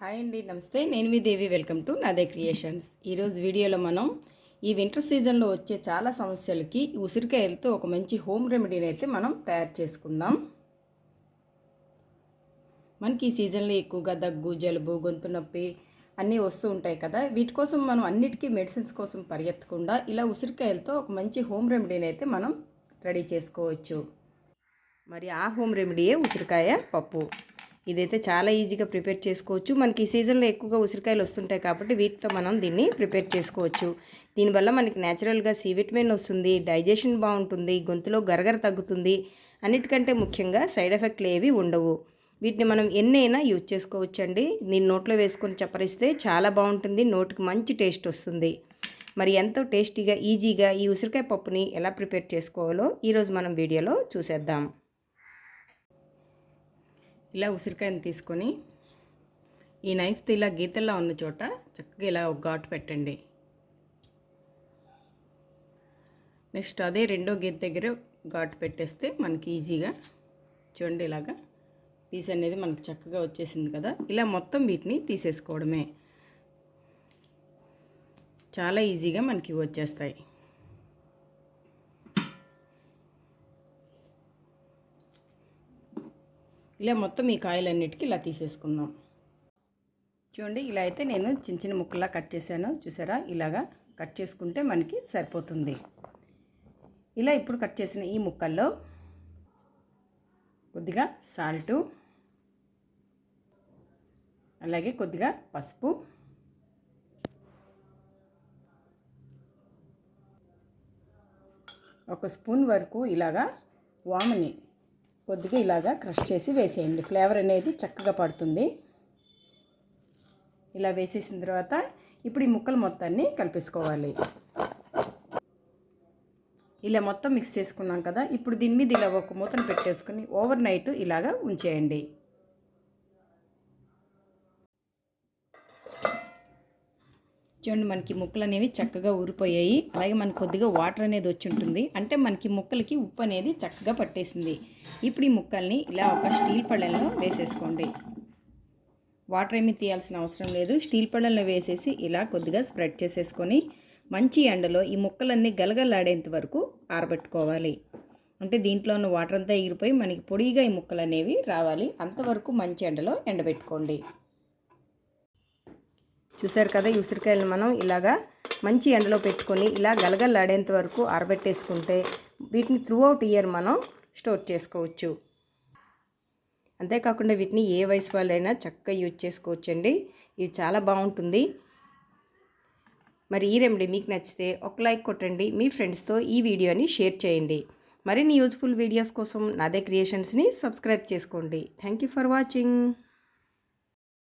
Hi అండి నమస్తే. నేను మీ Devi welcome to Nade creations. ఈరోజు వీడియోలో మనం ఈ వింటర్ సీజన్లో వచ్చే చాలా సమస్యలకి ఉసిరికాయలతో ఒక మంచి హోమ్ రెమెడీని అయితే మనం తయారు చేసుకుందాం. మనకి ఈ సీజన్లో ఎక్కువగా దగ్గు జలుబు గొంతు నొప్పి అన్నీ వస్తూ ఉంటాయి కదా. వీటి కోసం మనం అన్నిటికీ మెడిసిన్స్ కోసం పరిగెత్తకుండా ఇలా ఉసిరికాయలతో ఒక మంచి హోమ్ రెమెడీని అయితే మనం రెడీ చేసుకోవచ్చు. మరి ఆ హోమ్ రెమెడీయే ఉసిరికాయ పప్పు. ఇదైతే చాలా ఈజీగా ప్రిపేర్ చేసుకోవచ్చు. మనకి ఈ సీజన్లో ఎక్కువగా ఉసిరికాయలు వస్తుంటాయి కాబట్టి వీటితో మనం దీన్ని ప్రిపేర్ చేసుకోవచ్చు. దీనివల్ల మనకి న్యాచురల్గా సి విటమిన్ వస్తుంది డైజెషన్ బాగుంటుంది గొంతులో గరగర తగ్గుతుంది. అన్నిటికంటే ముఖ్యంగా సైడ్ ఎఫెక్ట్లు ఏవి ఉండవు. వీటిని మనం ఎన్నైనా యూజ్ చేసుకోవచ్చు అండి నేను నోట్లో వేసుకొని చప్పరిస్తే చాలా బాగుంటుంది నోటికి మంచి టేస్ట్ వస్తుంది. మరి ఎంతో టేస్టీగా ఈజీగా ఈ ఉసిరికాయ పప్పుని ఎలా ప్రిపేర్ చేసుకోవాలో ఈరోజు మనం వీడియోలో చూసేద్దాం. ఇలా ఉసిరికాయని తీసుకొని ఈ నైఫ్తో ఇలా గీతల్లా ఉన్న చోట చక్కగా ఇలా ఒక ఘాటు పెట్టండి. నెక్స్ట్ అదే రెండో గీత దగ్గర ఘాటు పెట్టేస్తే మనకి ఈజీగా చూడండి ఇలాగా పీస్ అనేది మనకు చక్కగా వచ్చేసింది కదా. ఇలా మొత్తం వీటిని తీసేసుకోవడమే. చాలా ఈజీగా మనకి వచ్చేస్తాయి. ఇలా మొత్తం ఈ కాయలన్నిటికీ ఇలా తీసేసుకుందాం. చూడండి ఇలా అయితే నేను చిన్న చిన్న ముక్కలా కట్ చేశాను. చూసారా? ఇలాగా కట్ చేసుకుంటే మనకి సరిపోతుంది. ఇలా ఇప్పుడు కట్ చేసిన ఈ ముక్కల్లో కొద్దిగా సాల్టు అలాగే కొద్దిగా పసుపు ఒక స్పూన్ వరకు ఇలాగా వామని కొద్దిగా ఇలాగా క్రష్ చేసి వేసేయండి. ఫ్లేవర్ అనేది చక్కగా పడుతుంది. ఇలా వేసేసిన తర్వాత ఇప్పుడు ఈ ముక్కలు మొత్తాన్ని కలిపేసుకోవాలి. ఇలా మొత్తం మిక్స్ చేసుకున్నాం కదా ఇప్పుడు దీని మీద ఇలా ఒక మూతను పెట్టేసుకుని ఓవర్ నైట్ ఇలాగా ఉంచేయండి. చూడండి మనకి ముక్కలు అనేవి చక్కగా ఊరిపోయాయి. అలాగే మనకు కొద్దిగా వాటర్ అనేది వచ్చి ఉంటుంది. అంటే మనకి ముక్కలకి ఉప్పు అనేది చక్కగా పట్టేసింది. ఇప్పుడు ఈ ముక్కల్ని ఇలా ఒక స్టీల్ పళ్ళెంలో వేసేసుకోండి. వాటర్ ఏమీ తీయాల్సిన అవసరం లేదు. స్టీల్ పళ్ళెంలో వేసేసి ఇలా కొద్దిగా స్ప్రెడ్ చేసేసుకొని మంచి ఎండలో ఈ ముక్కలన్నీ గలగలాడేంత వరకు ఆరబెట్టుకోవాలి. అంటే దీంట్లో ఉన్న వాటర్ అంతా ఎగిరిపోయి మనకి పొడిగా ఈ ముక్కలు అనేవి రావాలి. అంతవరకు మంచి ఎండలో ఎండబెట్టుకోండి. చూసారు కదా ఈ ఉసిరికాయలను మనం ఇలాగా మంచి ఎండలో పెట్టుకొని ఇలా గలగలాడేంత వరకు ఆరబెట్టేసుకుంటే వీటిని త్రూ అవుట్ ఇయర్ మనం స్టోర్ చేసుకోవచ్చు. అంతేకాకుండా వీటిని ఏ వయసు వాళ్ళైనా చక్కగా యూజ్ చేసుకోవచ్చండి. ఇది చాలా బాగుంటుంది. మరి ఈ రెమెడీ మీకు నచ్చితే ఒక లైక్ కొట్టండి. మీ ఫ్రెండ్స్తో ఈ వీడియోని షేర్ చేయండి. మరిన్ని యూజ్ఫుల్ వీడియోస్ కోసం నాదే క్రియేషన్స్ని సబ్స్క్రైబ్ చేసుకోండి. Thank you for watching